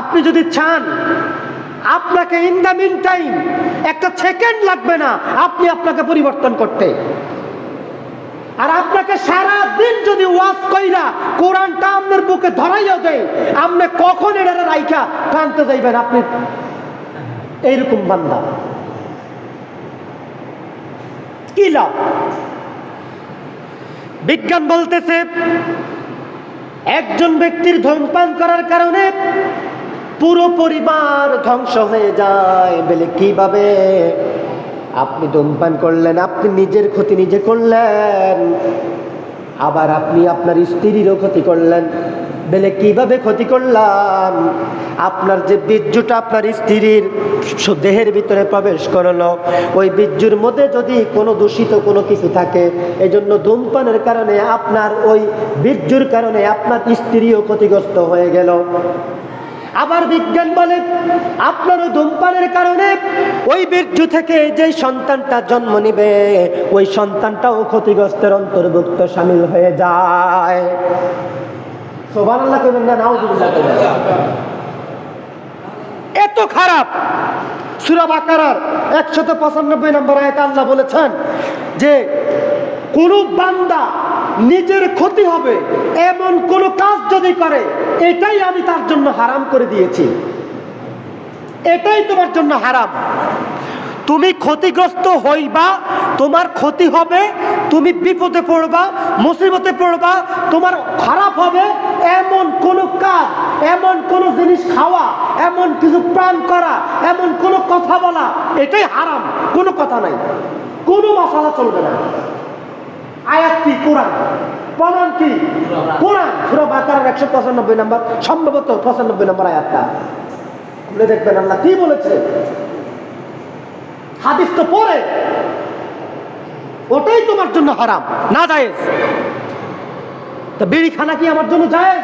আপনি যদি চান, আপনাকে ইন দ্য মিন টাইম একটা সেকেন্ড লাগবে না, আপনি আপনাকে পরিবর্তন করতে। আর আপনাকে সারা দিন যদি ওয়াজ কইরা কোরআনটা আপনার বুকে ধরাইয়া দেয়, আপনি কখন এটা রাইখা টানতে যাইবেন আপনি? এইরকম বান্দা। কি লাভ? বিজ্ঞান বলতেছে, একজন ব্যক্তির ধূমপান করার কারণে পুরো পরিবার ধ্বংস হয়ে যায়। বলে, কীভাবে? আপনি ধূমপান করলেন, আপনি নিজের ক্ষতি নিজে করলেন। আবার আপনি আপনার স্ত্রীরও ক্ষতি করলেন। বেলে, কীভাবে ক্ষতি করলাম? আপনার যে বীর্যটা আপনার স্ত্রীর দেহের ভিতরে প্রবেশ করল, ওই বীর্যুর মধ্যে যদি কোনো দূষিত কোনো কিছু থাকে এই জন্য ধূমপানের কারণে আপনার ওই বীর্যুর কারণে আপনার স্ত্রীও ক্ষতিগ্রস্ত হয়ে গেল। আবার বিজ্ঞান বলে আপনার ধূমপানের কারণে ওই বীর্য থেকে যে সন্তানটা জন্ম নিবে, ওই সন্তানটাও ক্ষতিগ্রস্তের অন্তর্ভুক্ত সামিল হয়ে যায়। সোবান আল্লাহ না। এত খারাপ! সুরা বাকারার একশত পঁচানব্বই নম্বর আয়তে আল্লাহ বলেছেন যে, কোন বান্দা নিজের ক্ষতি হবে, এমন কোন কাজ যদি করে, এটাই আমি তার জন্য হারাম করে দিয়েছি। এটাই তোমার জন্য হারাম। তুমি ক্ষতিগ্রস্ত হইবা, তোমার ক্ষতি হবে, তুমি বিপদে পড়বা, মুসিবতে পড়বা, তোমার খারাপ হবে, এমন কোন কাজ, এমন কোন জিনিস খাওয়া, এমন কিছু প্রাণ করা, এমন কোন কথা বলা, এটাই হারাম। কোনো কথা নাই। কোনো মশালা চলবে না। কি? কোরআন। প্রমাণ কি? কোরআন। সুরা বাকার একশো পঁচানব্বই নম্বর, সম্ভবত পঁচানব্বই নম্বর আয়াতটা। আপনি দেখবেন আল্লাহ কি বলেছে? হাদিস তো পরে ওটাই তোমার জন্য হারাম। না যায় তা বিড়ি খানা কি আমার জন্য যায়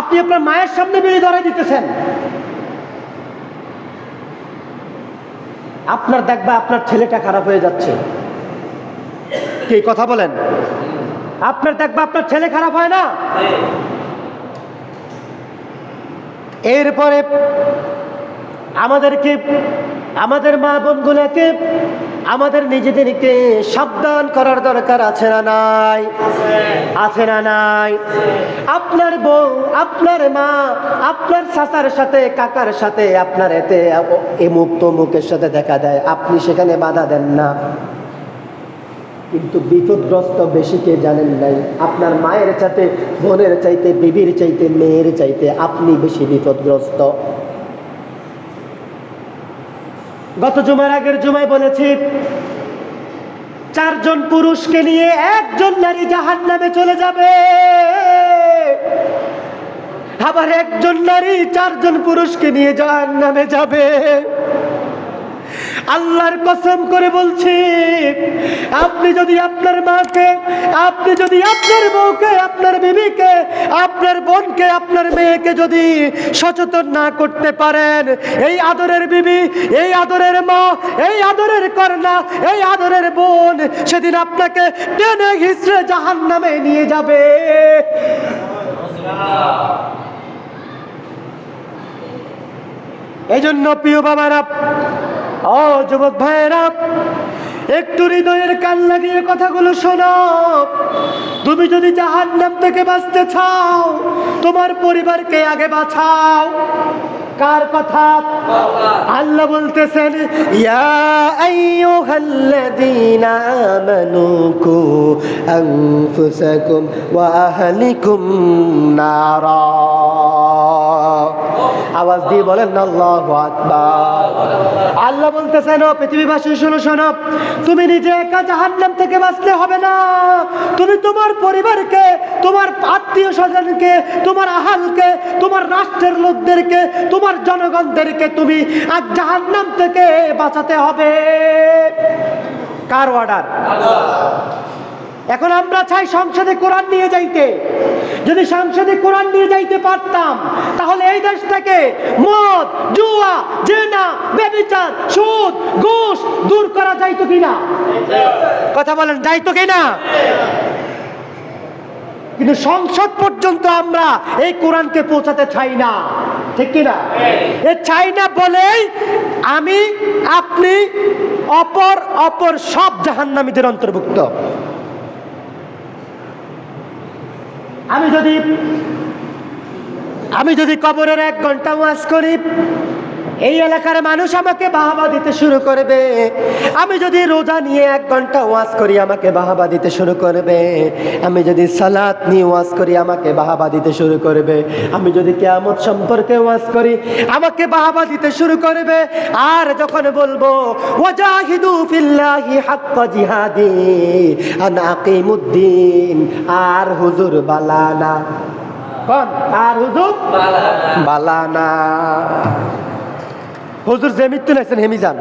আপনি আপনার মায়ের সামনে বিড়ি ধরাই দিতেছেন। আপনার দেখবা আপনার ছেলেটা খারাপ হয়ে যাচ্ছে। কি কথা বলেন? আপনার দেখবা আপনার ছেলে খারাপ হয় না? এরপরে আমাদেরকে আমাদের মা বোনগুলোকে, আমাদের নিজেদেরকে সাবধান করার দরকার আছে না নাই? আছে না নাই? আপনার বউ, আপনার মা, আপনার চাচার সাথে, কাকার সাথে আপনার এতে এমুক তমুকের সাথে দেখা দেয়। আপনি সেখানে বাধা দেন না। কিন্তু বিপদগ্রস্ত বেশি কে জানেন নাই। আপনার মায়ের চাইতে, বোনের চাইতে, বিবির চাইতে, মেয়ের চাইতে আপনি বেশি বিপদগ্রস্ত। গত জুমার আগের জুমায় বলেছি, চারজন পুরুষকে নিয়ে একজন নারী জাহান নামে চলে যাবে। আবার একজন নারী চারজন পুরুষকে নিয়ে জাহান নামে যাবে। আল্লাহর কসম করে বলছি, আপনি যদি আপনার মাকে, আপনি যদি আপনার বউকে, আপনার বিবিকে, আপনার বোনকে, আপনার মেয়েকে যদি সচেতন না করতে পারেন, এই আদরের বিবি, এই আদরের মা, এই আদরের কন্যা, এই আদরের বোন সেদিন আপনাকে টেনে ঘিসড়ে জাহান নামে নিয়ে যাবে। এই জন্য প্রিয় বাবারা ও যুবক ভাইয়েরা, একটু হৃদয়ের কান লাগিয়ে কথাগুলো শোনো। তুমি যদি জাহান নাম থেকে বাঁচতে চাও, তোমার পরিবারকে আগে বাঁচাও। কার কথা? আল্লাহ বলতেছেন, ইয়া আইয়ুহাল্লাযীনা আমানু কু আনফুসাকুম ওয়া আহলিকুম নারা। আওয়াজ দিয়ে বলেন, আল্লাহু আল্লাহ বলতেছেন, ও পৃথিবীবাসী, শোনো শোনো, তুমি নিজে একা জাহান্নাম থেকে বাঁচতে হবে না। তুমি তোমার পরিবারকে, তোমার আত্মীয় স্বজনকে তোমার আহালকে, তোমার রাষ্ট্রের লোকদেরকে, তোমার জনগণদেরকে তুমি আজ জাহান্নাম থেকে বাঁচাতে হবে। কার অর্ডার এখন আমরা চাই সংসদে কোরআন নিয়ে যাইতে। যদি সংসদে কোরআন নিয়ে যাইতে পারতাম, তাহলে এই দেশ থেকে মদ, জুয়া, জেনা, বেবিচার, সুদ, ঘুষ দূর করা যাইতো কিনা? কথা বলেন, যাইতো কিনা? কিন্তু সংসদ পর্যন্ত আমরা এই কোরআনকে পৌঁছাতে চাই না। ঠিক কিনা? এ চাই না বলেই আমি, আপনি, অপর অপর সব জাহান্নামীদের অন্তর্ভুক্ত। আমি যদি আমি যদি কবরের এক ঘণ্টা ওয়াজ করি এই এলাকার মানুষ আমাকে বাহাবা দিতে শুরু করবে। আমি যদি রোজা নিয়ে এক ঘণ্টা ওয়াজ করি আমাকে বাহাবা দিতে শুরু করবে। আমি যদি সালাত নিয়ে ওয়াজ করি আমাকে বাহাবা দিতে শুরু করবে। আমি যদি কেয়ামত সম্পর্কে ওয়াজ করি আমাকে বাহাবা দিতে শুরু করবে। আর যখন বলব ওয়াজাহিদু ফিল্লাহি হাক্কা জিহাদি আন আকিমুদ্দিন আর হুজুর বালানা। কোন? আর হুজুর বালানা। হুজুর যে মৃত্যু নাইছেন হেমি যান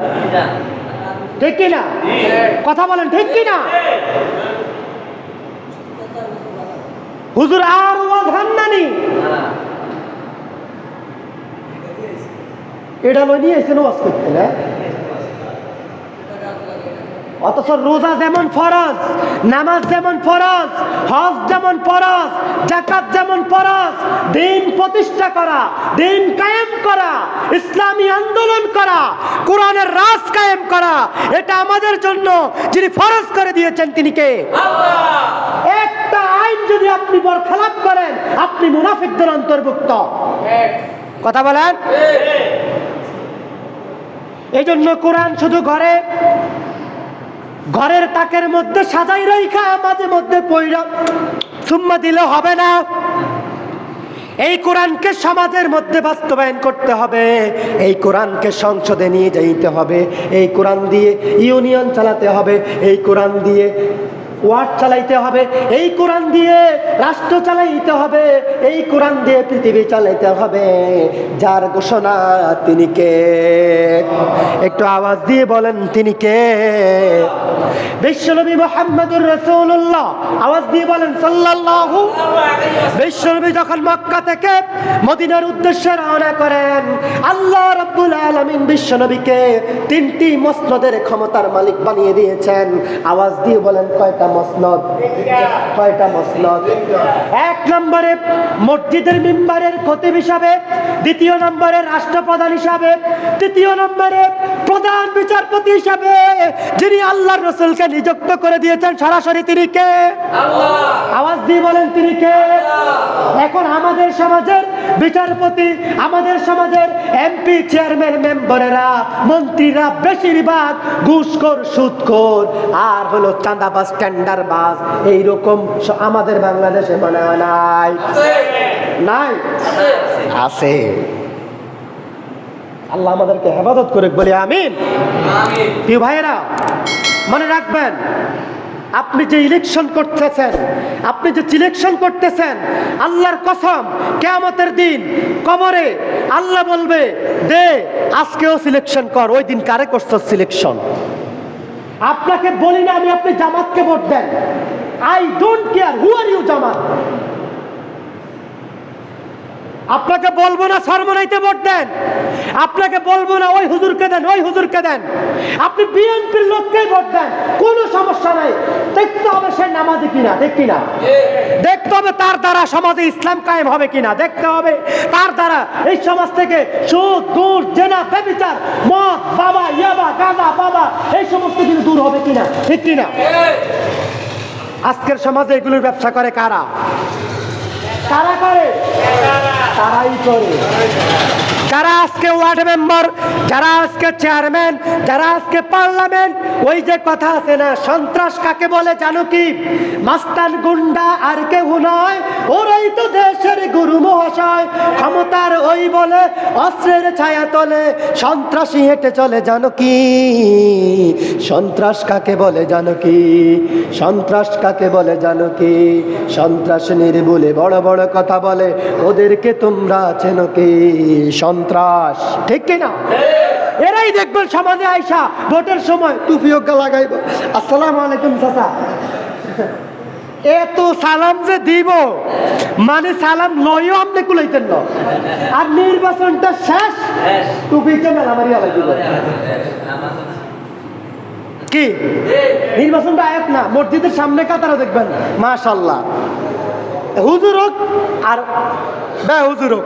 ঠিক কি না কথা বলেন, ঠিক কি না হুজুর আর ওয়াজ হান্নানি এটা লই নিয়ে এসেছেন ওয়াজ করতে না? অথচ রোজা যেমন ফরজ, নামাজ যেমন ফরজ, হজ যেমন ফরজ জাকাত যেমন ফরজ, দিন প্রতিষ্ঠা করা দিন কায়েম করা ইসলামী আন্দোলন করা কোরআনের রাজ কায়েম করা এটা আমাদের জন্য যিনি ফরজ করে দিয়েছেন তিনি কে? একটা আইন যদি আপনি বরখেলাপ করেন আপনি মুনাফিকদের অন্তর্ভুক্ত। কথা বলেন? এই জন্য কোরআন শুধু ঘরে ঘরের তাকের মধ্যে সাজাই রাইখা মাঝে মধ্যে পইরা সুম্মা দিলে হবে না। এই কোরআনকে সমাজের মধ্যে বাস্তবায়ন করতে হবে, এই কোরআনকে সংসদে নিয়ে যাইতে হবে, এই কোরআন দিয়ে ইউনিয়ন চালাতে হবে, এই কোরআন দিয়ে ওয়ার্ড চালাইতে হবে, এই কোরআন দিয়ে রাষ্ট্র চালাইতে হবে, এই কোরআন দিয়ে পৃথিবী চালাইতে হবে। যার ঘোষণা তিনি কে? একটু আওয়াজ দিয়ে বলেন তিনি কে? বিশ্বনবী মোহাম্মদুর রসুল্লাহ আওয়াজ দিয়ে বলেন, সাল্লাল্লাহু বিশ্বনবী যখন মক্কা থেকে মদিনার উদ্দেশ্যে রওনা করেন, আল্লাহ রাব্বুল আলমিন বিশ্বনবীকে তিনটি মসনদের ক্ষমতার মালিক বানিয়ে দিয়েছেন। আওয়াজ দিয়ে বলেন কয়টা মসনদ। কয়টা মসনদ? এক নম্বরে মসজিদের মিম্বারের খতিব হিসাবে দ্বিতীয় নম্বরে রাষ্ট্রপ্রধান হিসাবে তৃতীয় নম্বরে প্রধান বিচারপতি হিসাবে যিনি আল্লাহর রসুলকে নিযুক্ত করে দিয়েছেন সরাসরি তিনি কে? আওয়াজ দিয়ে বলেন তিনি কে? এখন আমাদের সমাজের বিচারপতি আমাদের সমাজের এমপি চেয়ারম্যান মেম্বারেরা মন্ত্রীরা বেশিরভাগ ঘুষখোর সুদখোর। আর হলো চাঁদাবাজ টেন্ডারবাজ এইরকম আমাদের বাংলাদেশে মনে হয় নাই। নাই? আছে। আল্লাহ আমাদেরকে হেফাজত করে বলি আমিন। প্রিয় ভাইয়েরা মনে রাখবেন আপনি যে ইলেকশন করতেছেন, আপনি যে সিলেকশন করতেছেন, আল্লাহর কসম, কেয়ামতের দিন কবরে আল্লাহ বলবে, দে, আজকেও সিলেকশন কর, ওই দিন কারে করছ সিলেকশন আপনাকে বলি না আমি, আপনি জামাতকে vote then. I don't care who are you Jamaat? আপনাকে বলব না সরমনাইতে ভোট দেন। আপনাকে বলব না ওই হুজুরকে দেন ওই হুজুরকে দেন। আপনি বিএনপির লোককে ভোট দেন কোনো সমস্যা নাই। দেখতে হবে সে নামাজি কিনা দেখ কিনা। দেখতে হবে তার দ্বারা সমাজে ইসলাম কায়েম হবে কিনা দেখতে হবে তার দ্বারা এই সমাজ থেকে সুদ দূর জেনা ব্যবিচার মদ বাবা ইয়াবা গাঁদা বাবা এই সমস্ত কিছু দূর হবে কিনা ঠিক কিনা? আজকের সমাজে এগুলোর ব্যবসা করে কারা? কারা করে? তারাই করে। যারা আজকে ওয়ার্ড মেম্বার, যারা আজকে চেয়ারম্যান, যারা আজকে পার্লামেন্ট, ওই যে কথা আছে না, সন্ত্রাস কাকে বলে জানো কি? মাস্তান গুন্ডা আর কেউ নয়, ওরাই তো দেশের গুরু মহাশয়। ক্ষমতার ওই বলে, অস্ত্রের ছায়া তলে, সন্ত্রাসী হেঁটে চলে জানো কি? সন্ত্রাস কাকে বলে জানো কি? সন্ত্রাস কাকে বলে জানো কি? সন্ত্রাস নির্বুলে বড় বড় কথা বলে, ওদেরকে তোমরা চেনো কি? সন্ত্রাস। ঠিক কিনা? এরাই দেখবেন সমাজে আইসা, ভোটের সময় ওগা লাগাইব। আসসালামু আলাইকুম, চাচা। এত সালাম যে দিব মানে সালাম লইও আপনি কুলাইতেন না। আর নির্বাচনটা শেষ টুপিতে মেলা মারিয়া লাগিব। কি? নির্বাচনটা আয়াত না, মসজিদের সামনে কাতারা দেখবেন। মাশাল্লাহ। হুজুর হোক আর বে হুজুর হোক।